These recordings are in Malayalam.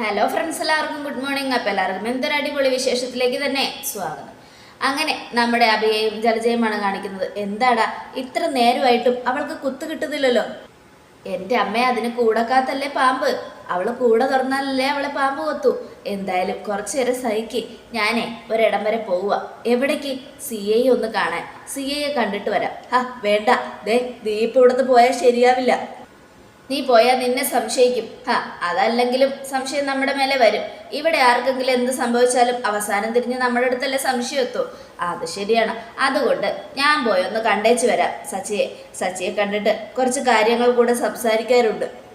ഹലോ ഫ്രണ്ട്സ് എല്ലാവർക്കും ഗുഡ് മോർണിംഗ് അപ്പം എല്ലാവർക്കും എന്തൊരു അടിപൊളി വിശേഷത്തിലേക്ക് തന്നെ സ്വാഗതം. അങ്ങനെ നമ്മുടെ അഭിയയും ജലജയുമാണ് കാണിക്കുന്നത്. എന്താടാ ഇത്ര നേരമായിട്ടും അവൾക്ക് കുത്തു കിട്ടുന്നില്ലല്ലോ? എന്റെ അമ്മ അതിന് കൂടക്കാത്തല്ലേ പാമ്പ്? അവൾ കൂടെ തുറന്നാലല്ലേ അവളെ പാമ്പ് കൊത്തു? എന്തായാലും കുറച്ചു നേരം സഹിക്ക്. ഞാനേ ഒരിടം വരെ പോവുക എവിടേക്ക്? സി ഐ ഒന്ന് കാണാൻ. സി ഐയെ കണ്ടിട്ട് വരാം. ഹാ വേണ്ട. ദേ ദീപ് ഇവിടുന്ന് പോയാൽ ശരിയാവില്ല. നീ പോയാൽ നിന്നെ സംശയിക്കും. ഹാ അതല്ലെങ്കിലും സംശയം നമ്മുടെ മേലെ വരും. ഇവിടെ ആർക്കെങ്കിലും എന്ത് സംഭവിച്ചാലും അവസാനം തിരിഞ്ഞ് നമ്മുടെ അടുത്തല്ലേ സംശയം എത്തൂ. അത് ശരിയാണ്. അതുകൊണ്ട് ഞാൻ പോയൊന്ന് കണ്ടേച്ച് വരാം സച്ചിയെ. സച്ചിയെ കണ്ടിട്ട് കുറച്ച് കാര്യങ്ങൾ കൂടെ സംസാരിക്കാറുണ്ട്.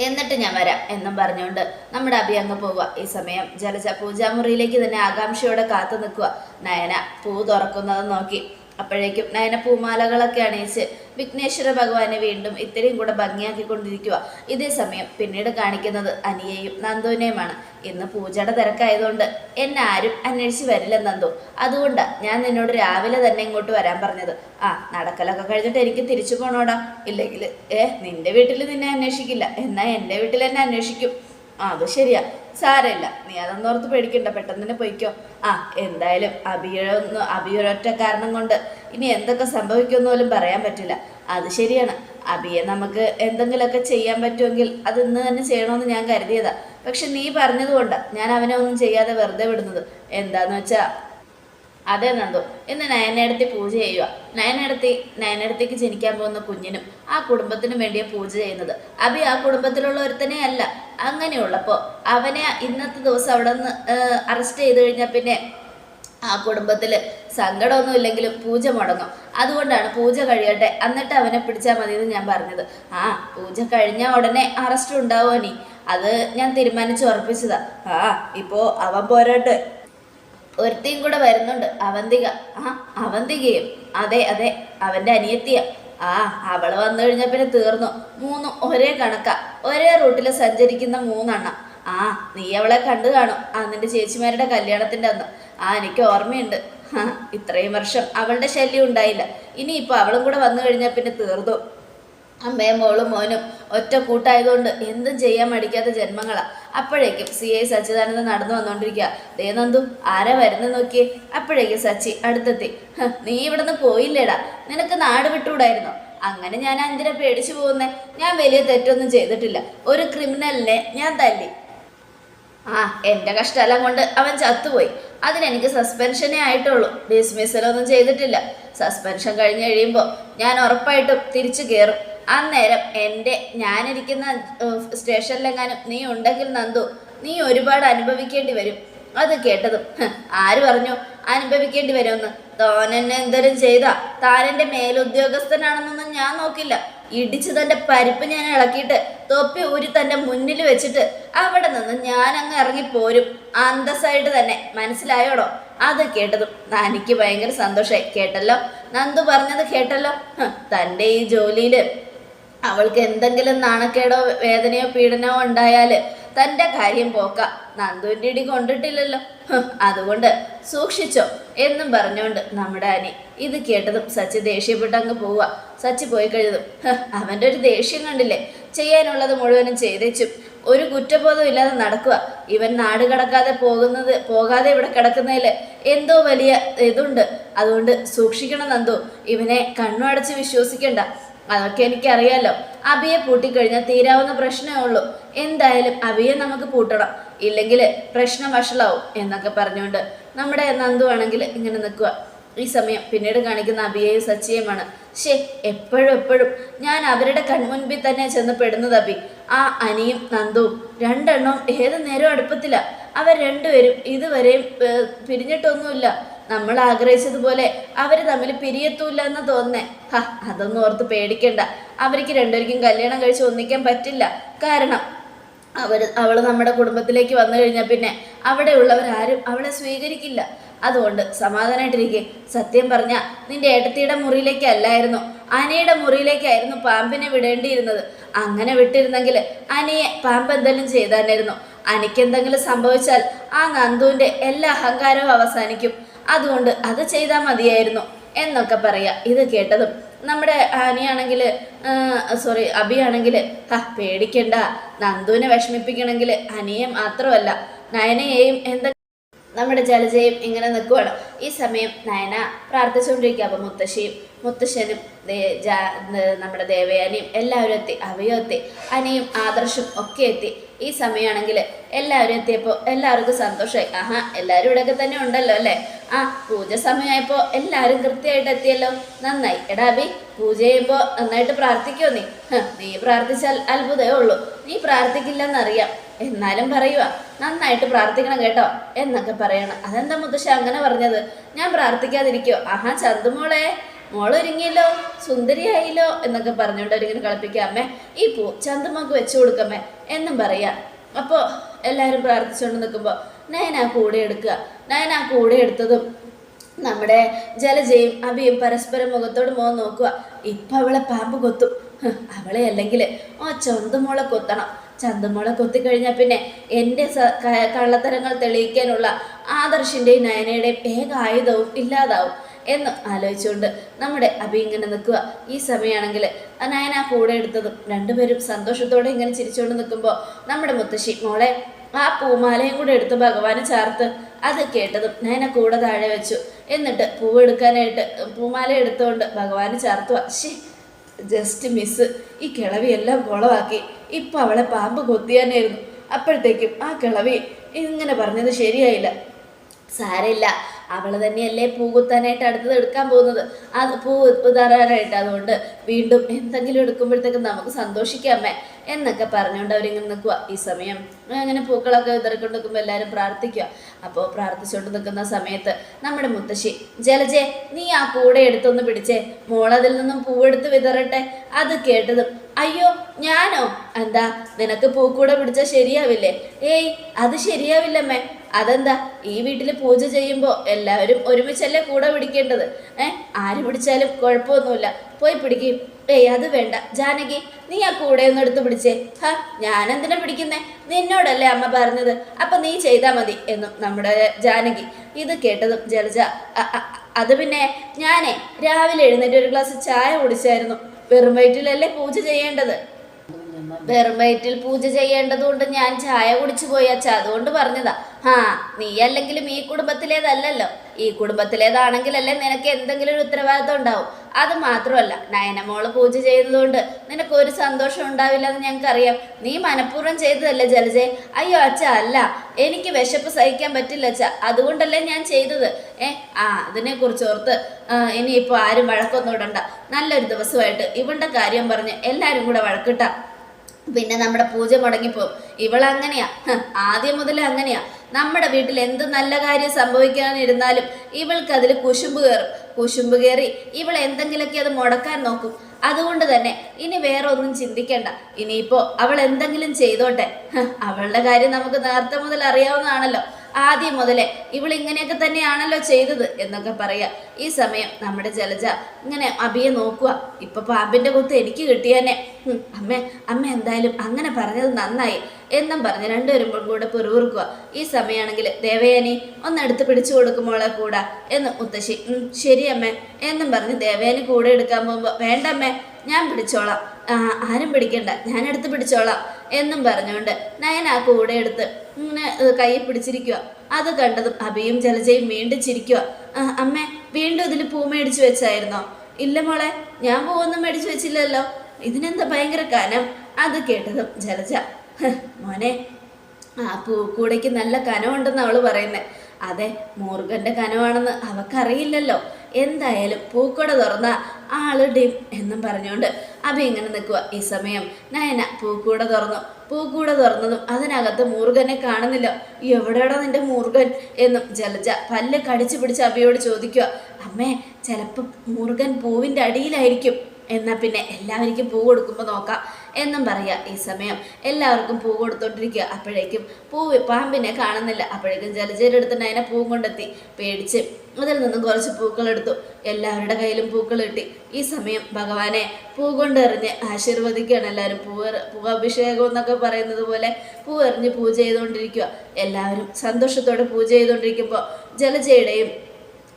എന്നിട്ട് ഞാൻ വരാം എന്നും പറഞ്ഞുകൊണ്ട് നമ്മുടെ അഭി അങ്ങ് പോവുക. ഈ സമയം ജലജ പൂജാമുറിയിലേക്ക് തന്നെ ആകാംക്ഷയോടെ കാത്തു നിൽക്കുക. നയന പൂ തുറക്കുന്നത് നോക്കി. അപ്പോഴേക്കും നയന പൂമാലകളൊക്കെ അണിയിച്ച് വിഘ്നേശ്വര ഭഗവാനെ വീണ്ടും ഇത്രയും കൂടെ ഭംഗിയാക്കിക്കൊണ്ടിരിക്കുക. ഇതേ സമയം പിന്നീട് കാണിക്കുന്നത് അനിയെയും നന്ദുവിനെയുമാണ്. ഇന്ന് പൂജയുടെ തിരക്കായതുകൊണ്ട് എന്നെ ആരും അന്വേഷിച്ച് വരില്ല നന്ദു. അതുകൊണ്ടാ ഞാൻ നിന്നോട് രാവിലെ തന്നെ ഇങ്ങോട്ട് വരാൻ പറഞ്ഞത്. ആ നടക്കലൊക്കെ കഴിഞ്ഞിട്ട് എനിക്ക് തിരിച്ചു പോണോടാ. ഇല്ലെങ്കിൽ ഏ നിന്റെ വീട്ടിൽ നിന്നെ അന്വേഷിക്കില്ല. എന്നാ എന്റെ വീട്ടിൽ എന്നെ അന്വേഷിക്കും. ആ അത് ശരിയാ. സാരമില്ല. നീ അതൊന്നും ഓർത്ത് പേടിക്കണ്ട. പെട്ടെന്ന് തന്നെ പൊയ്ക്കോ. ആ എന്തായാലും അബിയൊന്ന് അഭിയൊരൊറ്റ കാരണം കൊണ്ട് ഇനി എന്തൊക്കെ സംഭവിക്കുമെന്ന് പോലും പറയാൻ പറ്റില്ല. അത് ശരിയാണ്. അഭിയെ നമുക്ക് എന്തെങ്കിലുമൊക്കെ ചെയ്യാൻ പറ്റുമെങ്കിൽ അത് ഇന്ന് തന്നെ ചെയ്യണമെന്ന് ഞാൻ കരുതിയതാ. പക്ഷെ നീ പറഞ്ഞതുകൊണ്ട് ഞാൻ അവനെ ഒന്നും ചെയ്യാതെ വെറുതെ വിടുന്നത്. എന്താന്ന് വെച്ചാ അതെ നന്ദു. ഇന്ന് നയനടുത്തി പൂജ ചെയ്യുക. നയനടുത്തി നയനടത്തേക്ക് ജനിക്കാൻ പോകുന്ന കുഞ്ഞിനും ആ കുടുംബത്തിനും വേണ്ടിയ പൂജ ചെയ്യുന്നത്. അഭി ആ കുടുംബത്തിലുള്ള ഒരുത്തനെ അല്ല. അങ്ങനെയുള്ളപ്പോൾ അവനെ ഇന്നത്തെ ദിവസം അവിടെ നിന്ന് അറസ്റ്റ് ചെയ്ത് കഴിഞ്ഞാൽ പിന്നെ ആ കുടുംബത്തിൽ സങ്കടമൊന്നും ഇല്ലെങ്കിലും പൂജ മുടങ്ങും. അതുകൊണ്ടാണ് പൂജ കഴിയട്ടെ. എന്നിട്ട് അവനെ പിടിച്ചാൽ മതി എന്ന് ഞാൻ പറഞ്ഞത്. ആ പൂജ കഴിഞ്ഞ ഉടനെ അറസ്റ്റ് ഉണ്ടാവുമോ നീ അത് ഞാൻ തീരുമാനിച്ച് ഉറപ്പിച്ചതാ. ആ ഇപ്പോ അവൻ പോരാട്ടെ. ഒരുത്തിയും കൂടെ വരുന്നുണ്ട് അവന്തിക. ആ അവന്തികയും. അതെ അതെ അവന്റെ അനിയത്തിയ. ആ അവൾ വന്നു കഴിഞ്ഞ പിന്നെ തീർന്നു. മൂന്നും ഒരേ കണക്ക. ഒരേ റൂട്ടിൽ സഞ്ചരിക്കുന്ന മൂന്നെണ്ണം. ആ നീ അവളെ കണ്ടു കാണും. ആ നിന്റെ ചേച്ചിമാരുടെ കല്യാണത്തിന്റെ അന്ന്. ആ എനിക്ക് ഓർമ്മയുണ്ട്. ഇത്രയും വർഷം അവളുടെ ശല്യം ഉണ്ടായില്ല. ഇനിയിപ്പോ അവളും കൂടെ വന്നു കഴിഞ്ഞാൽ പിന്നെ തീർന്നു. അമ്മയും മോളും മോനും ഒറ്റ കൂട്ടായതുകൊണ്ട് എന്തും ചെയ്യാൻ മടിക്കാത്ത ജന്മങ്ങളാ. അപ്പോഴേക്കും സി ഐ സച്ചിദാനന്ദൻ നടന്നു വന്നുകൊണ്ടിരിക്കുക ദേ നന്ദു ആരാ വരുന്ന നോക്കി അപ്പോഴേക്കും സച്ചി അടുത്തെത്തി. "ഹ്, നീ ഇവിടുന്ന് പോയില്ലേടാ. നിനക്ക് നാട് വിട്ടുകൂടായിരുന്നോ? അങ്ങനെ ഞാൻ എന്തിനാ പേടിച്ചു പോകുന്നേ. ഞാൻ വലിയ തെറ്റൊന്നും ചെയ്തിട്ടില്ല. ഒരു ക്രിമിനലിനെ ഞാൻ തല്ലി. ആ എന്റെ കഷ്ടമെല്ലാം കൊണ്ട് അവൻ ചത്തുപോയി. അതിനെനിക്ക് സസ്പെൻഷനേ ആയിട്ടുള്ളൂ. ഡിസ്മിസലൊന്നും ചെയ്തിട്ടില്ല. സസ്പെൻഷൻ കഴിഞ്ഞ് കഴിയുമ്പോൾ ഞാൻ ഉറപ്പായിട്ടും തിരിച്ചു കയറും അന്നേരം എന്റെ ഞാനിരിക്കുന്ന സ്റ്റേഷനിലെങ്ങാനും നീ ഉണ്ടെങ്കിൽ നന്ദു നീ ഒരുപാട് അനുഭവിക്കേണ്ടി വരും. അത് കേട്ടതും ആര് പറഞ്ഞു അനുഭവിക്കേണ്ടി വരുമെന്ന്? തോനെന്നെ എന്തേലും ചെയ്താ? താനെന്റെ മേലുദ്യോഗസ്ഥനാണെന്നൊന്നും ഞാൻ നോക്കില്ല. ഇടിച്ച് തന്റെ പരിപ്പ് ഞാൻ ഇളക്കിയിട്ട് തൊപ്പി ഊരി തന്റെ മുന്നിൽ വെച്ചിട്ട് അവിടെ നിന്ന് ഞാൻ അങ്ങ് ഇറങ്ങിപ്പോരും അന്തസ്സായിട്ട് തന്നെ മനസ്സിലായോടോ? അത് കേട്ടതും എനിക്ക് ഭയങ്കര സന്തോഷമായി കേട്ടല്ലോ? നന്ദു പറഞ്ഞത് കേട്ടല്ലോ? തന്റെ ഈ ജോലിയിൽ അവൾക്ക് എന്തെങ്കിലും നാണക്കേടോ വേദനയോ പീഡനമോ ഉണ്ടായാൽ തന്റെ കാര്യം പോക്ക. നന്ദുവിന്റെ ഇടി കൊണ്ടിട്ടില്ലല്ലോ. അതുകൊണ്ട് സൂക്ഷിച്ചോ എന്നും പറഞ്ഞുകൊണ്ട് നമ്മുടെ അനി ഇത് കേട്ടതും സച്ചി ദേഷ്യപ്പെട്ട് അങ്ങ് പോവുക. സച്ചി പോയി കഴിഞ്ഞതും അവന്റെ ഒരു ദേഷ്യം കണ്ടില്ലേ? ചെയ്യാനുള്ളത് മുഴുവനും ചെയ്തേച്ചും ഒരു കുറ്റബോധം ഇല്ലാതെ നടക്കുക. ഇവൻ നാട് കടക്കാതെ പോകുന്നത് പോകാതെ ഇവിടെ കിടക്കുന്നതിൽ എന്തോ വലിയ ഇതുണ്ട്. അതുകൊണ്ട് സൂക്ഷിക്കണം നന്ദു. ഇവനെ കണ്ണടച്ച് വിശ്വസിക്കണ്ട. അതൊക്കെ എനിക്കറിയാലോ. അബിയെ പൂട്ടിക്കഴിഞ്ഞാൽ തീരാവുന്ന പ്രശ്നമേ ഉള്ളൂ. എന്തായാലും അബിയെ നമുക്ക് പൂട്ടണം. ഇല്ലെങ്കിൽ പ്രശ്നം വഷളാവും എന്നൊക്കെ പറഞ്ഞുകൊണ്ട് നമ്മുടെ നന്ദു ആണെങ്കിൽ ഇങ്ങനെ നിൽക്കുക ഈ സമയം പിന്നീട് കാണിക്കുന്ന അബിയെയും സച്ചിയുമാണ് ശേ എപ്പോഴും എപ്പോഴും ഞാൻ അവരുടെ കൺമുൻപിൽ തന്നെ ചെന്ന് പെടുന്നത് അബി. ആ അനിയും നന്ദുവും രണ്ടെണ്ണവും ഏത് നേരവും അടുപ്പത്തില്ല അവർ രണ്ടുപേരും ഇതുവരെയും പിരിഞ്ഞിട്ടൊന്നുമില്ല. നമ്മൾ ആഗ്രഹിച്ചതുപോലെ അവർ തമ്മിൽ പിരിയത്തൂല്ല എന്ന് തോന്നേ ഹ അതൊന്നും ഓർത്ത് പേടിക്കണ്ട. അവർക്ക് രണ്ടുപേർക്കും കല്യാണം കഴിച്ച് ഒന്നിക്കാൻ പറ്റില്ല. കാരണം അവർ അവൾ നമ്മുടെ കുടുംബത്തിലേക്ക് വന്നു കഴിഞ്ഞാൽ പിന്നെ അവിടെയുള്ളവർ ആരും അവളെ സ്വീകരിക്കില്ല. അതുകൊണ്ട് സമാധാനമായിട്ടിരിക്കെ സത്യം പറഞ്ഞ നിന്റെ ഏട്ടത്തിയുടെ മുറിയിലേക്കല്ലായിരുന്നു. അനയുടെ മുറിയിലേക്കായിരുന്നു പാമ്പിനെ വിടേണ്ടിയിരുന്നത്. അങ്ങനെ വിട്ടിരുന്നെങ്കിൽ അനയെ പാമ്പ് എന്തെങ്കിലും ചെയ്താനായിരുന്നു. അനിക്ക് എന്തെങ്കിലും സംഭവിച്ചാൽ ആ നന്ദുവിന്റെ എല്ലാ അഹങ്കാരവും അവസാനിക്കും. അതുകൊണ്ട് അത് ചെയ്താൽ മതിയായിരുന്നു എന്നൊക്കെ പറയാം. ഇത് കേട്ടതും നമ്മുടെ ആനിയാണെങ്കിൽ സോറി അബിയാണെങ്കിൽ ഹാ പേടിക്കണ്ട. നന്ദുവിനെ വിഷമിപ്പിക്കണമെങ്കിൽ അനിയെ മാത്രമല്ല നയനയെയും എന്താ നമ്മുടെ ജലജയും ഇങ്ങനെ നിൽക്കുവാണ് ഈ സമയം നയന പ്രാർത്ഥിച്ചുകൊണ്ടിരിക്കുക. അപ്പം മുത്തശ്ശിയും മുത്തശ്ശനും നമ്മുടെ ദേവയാനിയും എല്ലാവരും എത്തി അവയും എത്തി അനിയും ആദർശും ഒക്കെ എത്തി. ഈ സമയമാണെങ്കിൽ എല്ലാവരും എത്തിയപ്പോൾ എല്ലാവർക്കും സന്തോഷമായി. ആഹാ എല്ലാവരും ഇവിടെയൊക്കെ തന്നെ ഉണ്ടല്ലോ അല്ലേ? ആ പൂജ സമയമായപ്പോൾ എല്ലാവരും കൃത്യമായിട്ട് എത്തിയല്ലോ. നന്നായി. എടാ ബി പൂജ ചെയ്യുമ്പോൾ നന്നായിട്ട് പ്രാർത്ഥിക്കോ നീ? നീ പ്രാർത്ഥിച്ചാൽ അത്ഭുതമേ ഉള്ളൂ. നീ പ്രാർത്ഥിക്കില്ലെന്നറിയാം. എന്നാലും പറയുക നന്നായിട്ട് പ്രാർത്ഥിക്കണം കേട്ടോ എന്നൊക്കെ പറയണം. അതെന്താ മുത്തശ്ശ അങ്ങനെ പറഞ്ഞത്? ഞാൻ പ്രാർത്ഥിക്കാതിരിക്കോ? ആഹാ ചന്തുമോളെ മോളൊരുങ്ങിയല്ലോ സുന്ദരിയായില്ലോ എന്നൊക്കെ പറഞ്ഞുകൊണ്ട് അവരിങ്ങനെ കളിപ്പിക്കുക. അമ്മേ ഈ പൂ ചന്തുമോക്ക് വെച്ചു കൊടുക്കമ്മേ എന്നും പറയാ. അപ്പോ എല്ലാവരും പ്രാർത്ഥിച്ചുകൊണ്ട് നിൽക്കുമ്പോൾ നയന കൂടെ എടുക്കുക. നയന കൂടെ എടുത്തതും നമ്മുടെ ജലജയും അബിയും പരസ്പരം മുഖത്തോട് മോൻ നോക്കുക. ഇപ്പൊ അവളെ പാമ്പ് കൊത്തും. അവളെ അല്ലെങ്കിൽ ആ ചന്തുമോളെ കൊത്തണം. ചന്തുമോളെ കൊത്തിക്കഴിഞ്ഞാൽ പിന്നെ എന്റെ കള്ളത്തരങ്ങൾ തെളിയിക്കാനുള്ള ആദർശിന്റെയും നയനയുടെയും ഏക ആയുധവും ഇല്ലാതാവും എന്ന് ആലോചിച്ചുകൊണ്ട് നമ്മുടെ അഭി ഇങ്ങനെ നിൽക്കുക. ഈ സമയമാണെങ്കിൽ നയന കൂടെ എടുത്തതും രണ്ടുപേരും സന്തോഷത്തോടെ ഇങ്ങനെ ചിരിച്ചുകൊണ്ട് നിൽക്കുമ്പോൾ നമ്മുടെ മുത്തശ്ശി മോളെ ആ പൂമാലയും കൂടെ എടുത്ത് ഭഗവാന് ചാർത്ത് അത് കേട്ടതും നയന കൂടെ താഴെ വെച്ചു. എന്നിട്ട് പൂവെടുക്കാനായിട്ട് പൂമാല എടുത്തുകൊണ്ട് ഭഗവാന് ചാർത്തുക ശേ ജസ്റ്റ് മിസ് ഈ കിളവിയെല്ലാം കുളവാക്കി. ഇപ്പം അവളെ പാമ്പ് കൊത്തിയാനായിരുന്നു. അപ്പോഴത്തേക്കും ആ കിളവി ഇങ്ങനെ പറഞ്ഞത് ശരിയായില്ല. സാരമില്ല. അവൾ തന്നെയല്ലേ പൂകുത്താനായിട്ട് അടുത്തത് എടുക്കാൻ പോകുന്നത്. അത് പൂ തരാനായിട്ട് അതുകൊണ്ട് വീണ്ടും എന്തെങ്കിലും എടുക്കുമ്പോഴത്തേക്കും നമുക്ക് സന്തോഷിക്കാമേ എന്നൊക്കെ പറഞ്ഞുകൊണ്ട് അവരിങ്ങനെ നിൽക്കുക ഈ സമയം അങ്ങനെ പൂക്കളൊക്കെ ഇതറിക്കൊണ്ട് നിൽക്കുമ്പോൾ എല്ലാവരും പ്രാർത്ഥിക്കുക അപ്പോൾ പ്രാർത്ഥിച്ചുകൊണ്ട് നിൽക്കുന്ന സമയത്ത് നമ്മുടെ മുത്തശ്ശി ജലജെ നീ ആ കൂടെ എടുത്തൊന്ന് പിടിച്ചേ. മോളതിൽ നിന്നും പൂവെടുത്ത് വിതറട്ടെ. അത് കേട്ടതും അയ്യോ ഞാനോ? എന്താ? നിനക്ക് പൂക്കൂടെ പിടിച്ചാൽ ശരിയാവില്ലേ? ഏയ് അത് ശരിയാവില്ലമ്മേ. അതെന്താ? ഈ വീട്ടിൽ പൂജ ചെയ്യുമ്പോൾ എല്ലാവരും ഒരുമിച്ചല്ലേ കൂടെ പിടിക്കേണ്ടത്? ഏ? ആര് പിടിച്ചാലും കുഴപ്പമൊന്നുമില്ല. പോയി പിടിക്കും. ഏയ് അത് വേണ്ട. ജാനകി നീ ആ കൂടെ ഒന്ന് എടുത്ത് പിടിച്ചേ. ഹാ ഞാനെന്തിനാ പിടിക്കുന്നേ? നിന്നോടല്ലേ അമ്മ പറഞ്ഞത്. അപ്പൊ നീ ചെയ്താൽ മതി എന്നും നമ്മുടെ ജാനകി. ഇത് കേട്ടതും ജലജ "അ- അ- അത് പിന്നെ ഞാനേ രാവിലെ എഴുന്നേറ്റ് ഒരു ഗ്ലാസ് ചായ കുടിച്ചായിരുന്നു. വെറും വയറ്റിലല്ലേ പൂജ ചെയ്യേണ്ടത്? വെറും പൂജ ചെയ്യേണ്ടതുകൊണ്ട് ഞാൻ ചായ കുടിച്ചു പോയി അച്ഛ. അതുകൊണ്ട് പറഞ്ഞതാ. ഹാ നീ അല്ലെങ്കിലും ഈ കുടുംബത്തിലേതല്ലല്ലോ. ഈ കുടുംബത്തിലേതാണെങ്കിലല്ലേ നിനക്ക് എന്തെങ്കിലും ഒരു ഉത്തരവാദിത്വം ഉണ്ടാവും. അത് മാത്രമല്ല നയനമോൾ പൂജ ചെയ്യുന്നതുകൊണ്ട് നിനക്ക് ഒരു സന്തോഷം ഉണ്ടാവില്ല എന്ന് ഞങ്ങൾക്കറിയാം. നീ മനഃപൂർവം ചെയ്തതല്ലേ ജലജെ? അയ്യോ അച്ഛ അല്ല. എനിക്ക് വിശപ്പ് സഹിക്കാൻ പറ്റില്ല അച്ഛ. അതുകൊണ്ടല്ലേ ഞാൻ ചെയ്തത്. ഏ ആ അതിനെ കുറിച്ച് ഓർത്ത് ആ, ഇനിയിപ്പോൾ ആരും വഴക്കൊന്നും ഇടണ്ട. നല്ലൊരു ദിവസമായിട്ട് ഇവളുടെ കാര്യം പറഞ്ഞ് എല്ലാവരും കൂടെ വഴക്കിട്ടാ. പിന്നെ നമ്മുടെ പൂജ മുടങ്ങിപ്പോവും ഇവളങ്ങനെയാ. ആദ്യം മുതൽ അങ്ങനെയാ. നമ്മുടെ വീട്ടിൽ എന്ത് നല്ല കാര്യം സംഭവിക്കാനിരുന്നാലും ഇവൾക്ക് അതിൽ കുശുമ്പ് കയറും കുശുമ്പ് കയറി ഇവൾ എന്തെങ്കിലുമൊക്കെ അത് മുടക്കാൻ നോക്കും. അതുകൊണ്ട് തന്നെ ഇനി വേറെ ഒന്നും ചിന്തിക്കണ്ട. ഇനിയിപ്പോ അവൾ എന്തെങ്കിലും ചെയ്തോട്ടെ. അവളുടെ കാര്യം നമുക്ക് നേരത്തെ മുതൽ അറിയാവുന്നതാണല്ലോ. ആദ്യം മുതലേ ഇവൾ ഇങ്ങനെയൊക്കെ തന്നെയാണല്ലോ ചെയ്തത് എന്നൊക്കെ പറയാ. ഈ സമയം നമ്മുടെ ജലജ ഇങ്ങനെ അബിയെ നോക്കുക ഇപ്പൊ പാമ്പിന്റെ കുത്ത് എനിക്ക് കിട്ടിയന്നെ. ഹും, അമ്മ അമ്മ എന്തായാലും അങ്ങനെ പറഞ്ഞത് നന്നായി എന്നും പറഞ്ഞ് രണ്ടുപേരും കൂടെ പെറുപിറുക്കുക ഈ സമയമാണെങ്കിൽ ദേവയാനി ഒന്ന് എടുത്ത് പിടിച്ചു കൊടുക്കുമ്പോളെ കൂടാ എന്ന് മുത്തശ്ശി "ഉം, ശരി അമ്മേ എന്നും പറഞ്ഞ് ദേവയാനി കൂടെ എടുക്കാൻ പോകുമ്പോൾ വേണ്ട അമ്മേ ഞാൻ പിടിച്ചോളാം. ആരും പിടിക്കണ്ട. ഞാൻ എടുത്ത് പിടിച്ചോളാം എന്നും പറഞ്ഞുകൊണ്ട് നയൻ ആ കൂടെ എടുത്ത് ഇങ്ങനെ കൈ പിടിച്ചിരിക്കുക അത് കണ്ടതും അഭയും ജലജയും വീണ്ടും ചിരിക്കുക അമ്മ വീണ്ടും ഇതിൽ പൂ മേടിച്ചു വെച്ചായിരുന്നോ? ഇല്ല മോളെ ഞാൻ പൂവൊന്നും മേടിച്ചു വെച്ചില്ലല്ലോ. ഇതിനെന്താ ഭയങ്കര കനം? അത് കേട്ടതും ജലജ മോനെ ആ പൂക്കൂടയ്ക്ക് നല്ല കനം ഉണ്ടെന്ന് അവൾ പറയുന്നത് അതെ മൂർഖന്റെ കനമാണെന്ന് അവക്കറിയില്ലല്ലോ. എന്തായാലും പൂക്കുട തുറന്ന ആളിടിയും എന്നും പറഞ്ഞുകൊണ്ട് അഭി ഇങ്ങനെ നിൽക്കുക ഈ സമയം നയന പൂക്കൂട തുറന്നു. പൂക്കൂട തുറന്നതും അതിനകത്ത് മൂർഖനെ കാണുന്നില്ല. എവിടെയാണോ നിന്റെ മൂർഖൻ എന്നും ജലജ പല്ല് കടിച്ചു പിടിച്ച് അഭിയോട് ചോദിക്കുക അമ്മേ ചിലപ്പോൾ മൂർഖൻ പൂവിന്റെ അടിയിലായിരിക്കും. എന്നാൽ പിന്നെ എല്ലാവർക്കും പൂ കൊടുക്കുമ്പോൾ നോക്കാം. എന്നും പറയുക ഈ സമയം. എല്ലാവർക്കും പൂ കൊടുത്തോണ്ടിരിക്കുക അപ്പോഴേക്കും പൂ പാമ്പിനെ കാണുന്നില്ല. അപ്പോഴേക്കും ജലജീരെടുത്തിട്ട് അതിനെ പൂ കൊണ്ടെത്തി പേടിച്ച് അതിൽ നിന്നും കുറച്ച് പൂക്കൾ എടുത്തു. എല്ലാവരുടെ കയ്യിലും പൂക്കൾ കിട്ടി. ഈ സമയം ഭഗവാനെ പൂ കൊണ്ടെറിഞ്ഞ് ആശീർവദിക്കുകയാണ് എല്ലാവരും. പൂ പൂ അഭിഷേകം എന്നൊക്കെ പറയുന്നത് പോലെ പൂ എറിഞ്ഞ് പൂജ ചെയ്തുകൊണ്ടിരിക്കുക. എല്ലാവരും സന്തോഷത്തോടെ പൂജ ചെയ്തുകൊണ്ടിരിക്കുമ്പോൾ ജലജയുടെയും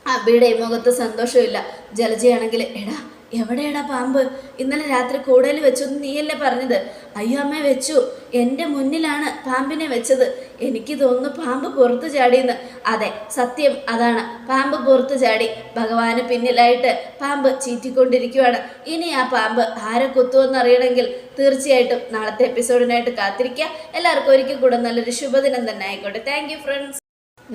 അബിയുടെയും മുഖത്ത് സന്തോഷമില്ല. ജലജയാണെങ്കിൽ എടാ എവിടെയാടാ പാമ്പ്? ഇന്നലെ രാത്രി കൂടുതൽ വെച്ചൊന്ന് നീയല്ലേ പറഞ്ഞത്? അയ്യോ അമ്മ വെച്ചു. എന്റെ മുന്നിലാണ് പാമ്പിനെ വെച്ചത്. എനിക്ക് തോന്നുന്നു പാമ്പ് പുറത്തു ചാടിയെന്ന്. അതെ സത്യം അതാണ്. പാമ്പ് പുറത്തു ചാടി. ഭഗവാന് പിന്നിലായിട്ട് പാമ്പ് ചീറ്റിക്കൊണ്ടിരിക്കുവാണ്. ഇനി ആ പാമ്പ് ആരെ കുത്തുമെന്ന് അറിയണമെങ്കിൽ തീർച്ചയായിട്ടും നാളത്തെ എപ്പിസോഡിനായിട്ട് കാത്തിരിക്കുക. എല്ലാവർക്കും ഒരിക്കൽ കൂടെ നല്ലൊരു ശുഭദിനം തന്നെ ആയിക്കോട്ടെ. താങ്ക് ഫ്രണ്ട്സ്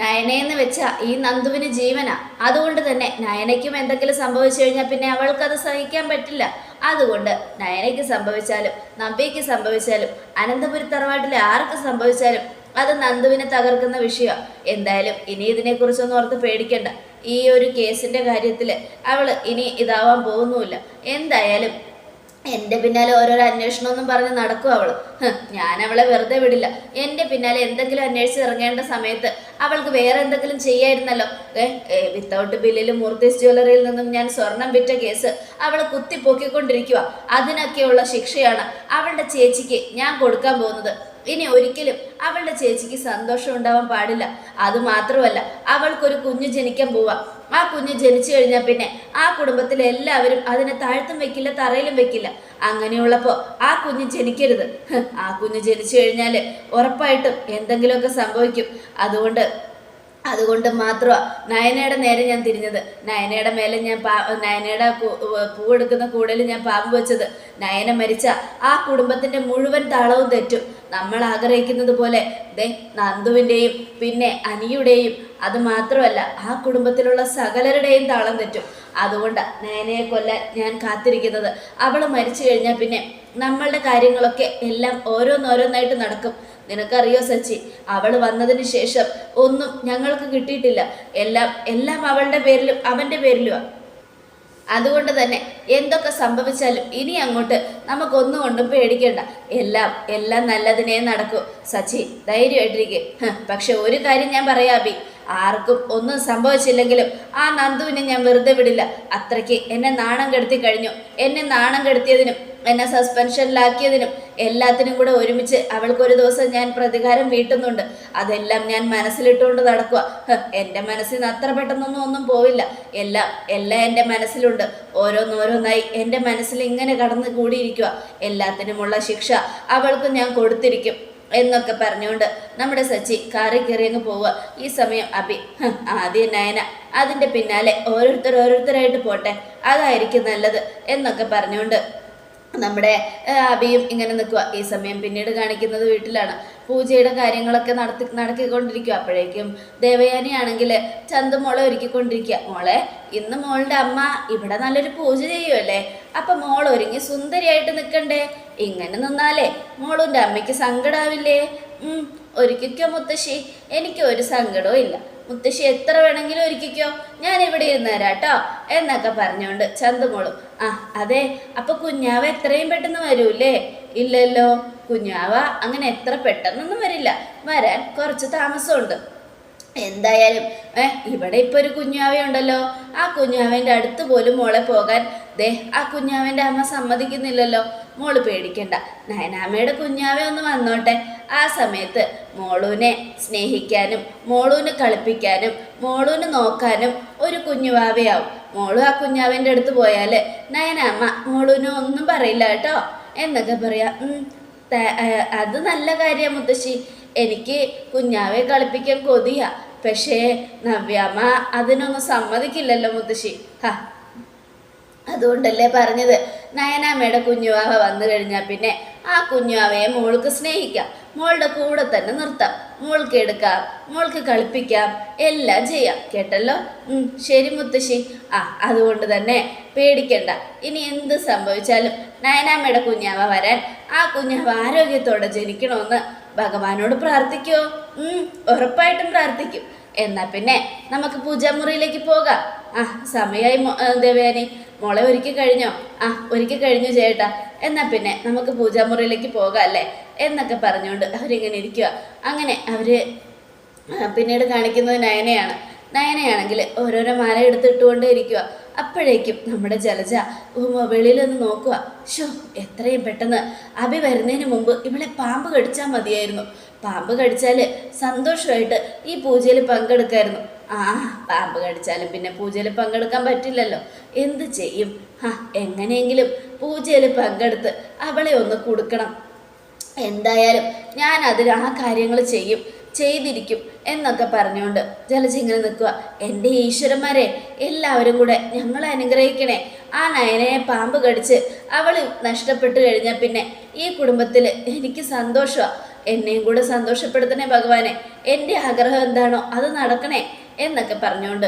നയനയെന്ന് വെച്ച ഈ നന്ദുവിന് ജീവനാ. അതുകൊണ്ട് തന്നെ നയനയ്ക്കും എന്തെങ്കിലും സംഭവിച്ചു കഴിഞ്ഞാൽ പിന്നെ അവൾക്കത് സഹിക്കാൻ പറ്റില്ല. അതുകൊണ്ട് നയനയ്ക്ക് സംഭവിച്ചാലും നമ്പിക്ക് സംഭവിച്ചാലും അനന്തപുരി തറവാട്ടിലെ ആർക്ക് സംഭവിച്ചാലും അത് നന്ദുവിനെ തകർക്കുന്ന വിഷയമാണ് എന്തായാലും ഇനി ഇതിനെക്കുറിച്ചൊന്നും ഓർത്ത് പേടിക്കണ്ട. ഈ ഒരു കേസിന്റെ കാര്യത്തിൽ അവൾ ഇനി ഇതാവാൻ പോകുന്നുമില്ല. എന്തായാലും എന്റെ പിന്നാലെ ഓരോരോ അന്വേഷണം ഒന്നും പറഞ്ഞ് നടക്കും അവൾ. ഞാൻ അവളെ വെറുതെ വിടില്ല. എന്റെ പിന്നാലെ എന്തെങ്കിലും അന്വേഷിച്ച് ഇറങ്ങേണ്ട സമയത്ത് അവൾക്ക് വേറെ എന്തെങ്കിലും ചെയ്യായിരുന്നല്ലോ. വിത്തൗട്ട് ബില്ലിൽ മൂർത്തീസ് ജ്വല്ലറിയിൽ നിന്നും ഞാൻ സ്വർണം വിറ്റ കേസ് അവൾ കുത്തിപ്പൊക്കിക്കൊണ്ടിരിക്കുക അതിനൊക്കെയുള്ള ശിക്ഷയാണ് അവളുടെ ചേച്ചിക്ക് ഞാൻ കൊടുക്കാൻ പോകുന്നത്. ഇനി ഒരിക്കലും അവളുടെ ചേച്ചിക്ക് സന്തോഷം ഉണ്ടാവാൻ പാടില്ല. അത് മാത്രമല്ല അവൾക്കൊരു കുഞ്ഞ് ജനിക്കാൻ പോവാം. ആ കുഞ്ഞ് ജനിച്ചു കഴിഞ്ഞാൽ പിന്നെ ആ കുടുംബത്തിലെ എല്ലാവരും അതിനെ താഴ്ത്തും വെക്കില്ല തറയിലും വെക്കില്ല. അങ്ങനെയുള്ളപ്പോൾ ആ കുഞ്ഞ് ജനിക്കരുത്. ആ കുഞ്ഞ് ജനിച്ചു കഴിഞ്ഞാൽ ഉറപ്പായിട്ടും എന്തെങ്കിലുമൊക്കെ സംഭവിക്കും. അതുകൊണ്ട് അതുകൊണ്ട് മാത്രമാണ് നയനയുടെ നേരെ ഞാൻ തിരിഞ്ഞത്. നയനയുടെ മേലെ ഞാൻ പാ നയനയുടെ പൂവെടുക്കുന്ന കൂടൽ ഞാൻ പാമ്പ് വെച്ചത്. നയന മരിച്ച ആ കുടുംബത്തിന്റെ മുഴുവൻ താളവും തെറ്റും. നമ്മൾ ആഗ്രഹിക്കുന്നത് പോലെ ദേ നന്ദുവിന്റെയും പിന്നെ അനിയുടെയും അത് മാത്രമല്ല ആ കുടുംബത്തിലുള്ള സകലരുടെയും താളം തെറ്റും. അതുകൊണ്ട് നയനയെ കൊല്ലാൻ ഞാൻ കാത്തിരിക്കുന്നത്. അവൾ മരിച്ചു കഴിഞ്ഞാൽ പിന്നെ നമ്മളുടെ കാര്യങ്ങളൊക്കെ എല്ലാം ഓരോന്നോരോന്നായിട്ട് നടക്കും. നിനക്കറിയോ സച്ചി? അവൾ വന്നതിന് ശേഷം ഒന്നും ഞങ്ങൾക്ക് കിട്ടിയിട്ടില്ല. എല്ലാം എല്ലാം അവളുടെ പേരിലും അവന്റെ പേരിലുമാണ് അതുകൊണ്ട് തന്നെ എന്തൊക്കെ സംഭവിച്ചാലും ഇനി അങ്ങോട്ട് നമുക്കൊന്നും കൊണ്ടും പേടിക്കേണ്ട. എല്ലാം എല്ലാം നല്ലതിനേ നടക്കൂ. സച്ചി ധൈര്യമായിട്ടിരിക്കെ. പക്ഷെ ഒരു കാര്യം ഞാൻ പറയാം അബി. ആർക്കും ഒന്നും സംഭവിച്ചില്ലെങ്കിലും ആ നന്ദുവിനെ ഞാൻ വെറുതെ വിടില്ല. അത്രയ്ക്ക് എന്നെ നാണം കെടുത്തി കഴിഞ്ഞു. എന്നെ നാണം കെടുത്തിയതിനും എന്നെ സസ്പെൻഷനിലാക്കിയതിനും എല്ലാത്തിനും കൂടെ ഒരുമിച്ച് അവൾക്കൊരു ദിവസം ഞാൻ പ്രതികാരം വീട്ടുന്നുണ്ട്. അതെല്ലാം ഞാൻ മനസ്സിലിട്ടുകൊണ്ട് നടക്കുക എന്റെ മനസ്സിൽ നിന്ന് അത്ര പെട്ടെന്നൊന്നും ഒന്നും പോവില്ല. എല്ലാം എല്ലാം എന്റെ മനസ്സിലുണ്ട്. ഓരോന്നോരോന്നായി എന്റെ മനസ്സിൽ ഇങ്ങനെ കടന്നു കൂടിയിരിക്കുക എല്ലാത്തിനുമുള്ള ശിക്ഷ അവൾക്ക് ഞാൻ കൊടുത്തിരിക്കും. എന്നൊക്കെ പറഞ്ഞുകൊണ്ട് നമ്മുടെ സച്ചി കാറി കയറി അങ്ങ് പോവുക. ഈ സമയം അഭി ആദ്യം നയന അതിന്റെ പിന്നാലെ ഓരോരുത്തർ ഓരോരുത്തരായിട്ട് പോട്ടെ അതായിരിക്കും നല്ലത് എന്നൊക്കെ പറഞ്ഞുകൊണ്ട് നമ്മുടെ അഭിയും ഇങ്ങനെ നിൽക്കുക. ഈ സമയം പിന്നീട് കാണിക്കുന്നത് വീട്ടിലാണ്. പൂജയുടെ കാര്യങ്ങളൊക്കെ നടത്തി നടക്കിക്കൊണ്ടിരിക്കുക. അപ്പോഴേക്കും ദേവയാനിയാണെങ്കിൽ ചന്ത മോളെ ഒരുക്കിക്കൊണ്ടിരിക്കുക. മോളെ ഇന്ന് മോളുടെ അമ്മ ഇവിടെ നല്ലൊരു പൂജ ചെയ്യുമല്ലേ അപ്പൊ മോൾ ഒരുങ്ങി സുന്ദരിയായിട്ട് നിൽക്കണ്ടേ ഇങ്ങനെ നിന്നാലേ മോളുന്റെ അമ്മയ്ക്ക് സങ്കടാവില്ലേ? ഒരുക്കിക്കോ മുത്തശ്ശി. എനിക്ക് ഒരു സങ്കടവും ഇല്ല. മുത്തശ്ശി എത്ര വേണമെങ്കിലും ഒരുക്കിക്കോ. ഞാൻ ഇവിടെ ഇരുന്ന് തരാട്ടോ എന്നൊക്കെ പറഞ്ഞുകൊണ്ട് ചന്തുമോളും ആ അതെ. അപ്പൊ കുഞ്ഞാവ എത്രയും പെട്ടെന്ന് വരൂല്ലേ? ഇല്ലല്ലോ. കുഞ്ഞാവ അങ്ങനെ എത്ര പെട്ടെന്നൊന്നും വരില്ല. വരാൻ കുറച്ച് താമസമുണ്ട്. എന്തായാലും ഏഹ് ഇവിടെ ഇപ്പൊ ഒരു കുഞ്ഞാവയുണ്ടല്ലോ ആ കുഞ്ഞാവേന്റെ അടുത്ത് പോലും മോളെ പോകാൻ ദേ ആ കുഞ്ഞാവന്റെ അമ്മ സമ്മതിക്കുന്നില്ലല്ലോ. മോൾ പേടിക്കണ്ട. നയനാമ്മയുടെ കുഞ്ഞാവ ഒന്ന് വന്നോട്ടെ. ആ സമയത്ത് മോളൂനെ സ്നേഹിക്കാനും മോളൂന് കളിപ്പിക്കാനും മോളൂന് നോക്കാനും ഒരു കുഞ്ഞുവാവയാവും. മോളു ആ കുഞ്ഞാവന്റെ അടുത്ത് പോയാൽ നയനാമ്മ മോളൂന് ഒന്നും പറയില്ല കേട്ടോ. എന്നൊക്കെ പറയാ അത് നല്ല കാര്യമാണ് മുത്തശ്ശി. എനിക്ക് കുഞ്ഞാവെ കളിപ്പിക്കാൻ കൊതിയാ. പക്ഷേ നവ്യാമ്മ അതിനൊന്നും സമ്മതിക്കില്ലല്ലോ മുത്തശ്ശി. അതുകൊണ്ടല്ലേ പറഞ്ഞത്? നയനാമ്മയുടെ കുഞ്ഞുവാവ വന്നു കഴിഞ്ഞാൽ പിന്നെ ആ കുഞ്ഞുവാവയെ മോൾക്ക് സ്നേഹിക്കാം. മോളുടെ കൂടെ തന്നെ നിർത്താം. മോൾക്ക് എടുക്കാം. മോൾക്ക് കളിപ്പിക്കാം. എല്ലാം ചെയ്യാം. കേട്ടല്ലോ? ശരി മുത്തശ്ശി. ആ അതുകൊണ്ട് തന്നെ പേടിക്കണ്ട. ഇനി എന്ത് സംഭവിച്ചാലും നയനാമ്മയുടെ കുഞ്ഞാവ വരാൻ ആ കുഞ്ഞാവ ആരോഗ്യത്തോടെ ജനിക്കണമെന്ന് ഭഗവാനോട് പ്രാർത്ഥിക്കോ? ഉറപ്പായിട്ടും പ്രാർത്ഥിക്കും. എന്നാ പിന്നെ നമുക്ക് പൂജാമുറിയിലേക്ക് പോകാം. ആ സമയമായി ദേവയാനി. മോളെ ഒരുക്കി കഴിഞ്ഞോ? ആ ഒരുക്കി കഴിഞ്ഞു ചേട്ടാ. എന്നാ പിന്നെ നമുക്ക് പൂജാമുറിയിലേക്ക് പോകാം അല്ലേ? എന്നൊക്കെ പറഞ്ഞുകൊണ്ട് അവരിങ്ങനെ ഇരിക്കുക അങ്ങനെ അവർ പിന്നീട് കാണിക്കുന്നത് നയനയാണ്. നയനയാണെങ്കിൽ ഓരോരോ മാല എടുത്തിട്ടുകൊണ്ടേ ഇരിക്കുക അപ്പോഴേക്കും നമ്മുടെ ജലജ വെളിയിലൊന്ന് നോക്കുക. ഷോ എത്രയും പെട്ടെന്ന്. അഭി വരുന്നതിന് മുമ്പ് ഇവളെ പാമ്പ് കടിച്ചാൽ മതിയായിരുന്നു. പാമ്പ് കടിച്ചാൽ സന്തോഷമായിട്ട് ഈ പൂജയിൽ പങ്കെടുക്കായിരുന്നു. ആ പാമ്പ് കടിച്ചാലും പിന്നെ പൂജയിൽ പങ്കെടുക്കാൻ പറ്റില്ലല്ലോ. എന്ത് ചെയ്യും? ആ എങ്ങനെയെങ്കിലും പൂജയിൽ പങ്കെടുത്ത് അവളെ ഒന്ന് കൊടുക്കണം. എന്തായാലും ഞാൻ അതിൽ ആ കാര്യങ്ങൾ ചെയ്യും. ചെയ്തിരിക്കും എന്നൊക്കെ പറഞ്ഞുകൊണ്ട് ജലജ ഇങ്ങനെ നിൽക്കുക. എന്റെ ഈശ്വരന്മാരെ എല്ലാവരും കൂടെ ഞങ്ങളെ അനുഗ്രഹിക്കണേ. ആ നയനയെ പാമ്പ് കടിച്ച് അവൾ നഷ്ടപ്പെട്ടു കഴിഞ്ഞാൽ പിന്നെ ഈ കുടുംബത്തിൽ എനിക്ക് സന്തോഷമാണ് എന്നെയും കൂടെ സന്തോഷപ്പെടുത്തണേ ഭഗവാനെ. എന്റെ ആഗ്രഹം എന്താണോ അത് നടക്കണേ എന്നൊക്കെ പറഞ്ഞുകൊണ്ട്